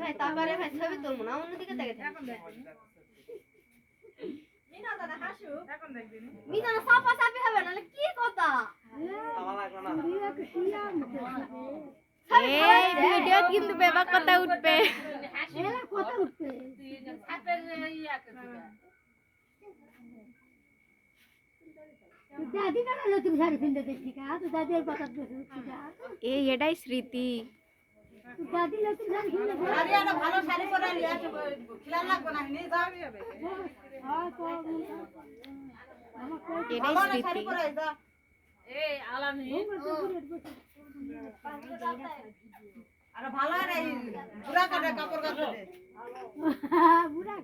ভাই তারপরে ভাই ছবি তুলবো না অন্যদিকে দেখে এখন দেখবেন এখন দেখবেন মিজানো সাপা সাপি হবে নাহলে কি কথা এই ভিডিও কিন্তু বেবা কথা উঠবে কথা উঠবে তুই ছাপের ইয়া করে দাদি কেন নতুন শাড়ি কিনতে দেখছি কা তো দাদি আর কথা দেখছি কা এই এটাই স্মৃতি দাদি নতুন শাড়ি কিনতে আরে একটা ভালো শাড়ি পরে নিয়ে আসো খিলান লাগবে না নিয়ে যাও যাবি তো এটাই ভালো না শাড়ি স্মৃতি। এই আর ভালো আর এই বুড়া কাটে কাপড় কাটে। বুড়া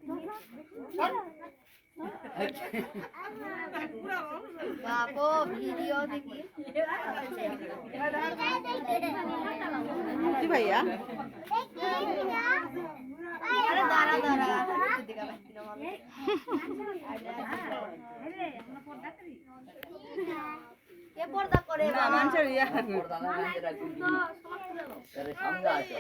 বাবু ভিডিও দেখি। কি ভাইয়া? আরে দাঁড়া দাঁড়া। একটু দিকে বাঁচতি না মামি। কে পর্দা করে বাবা? মানুষের ইয়া সামনে আছে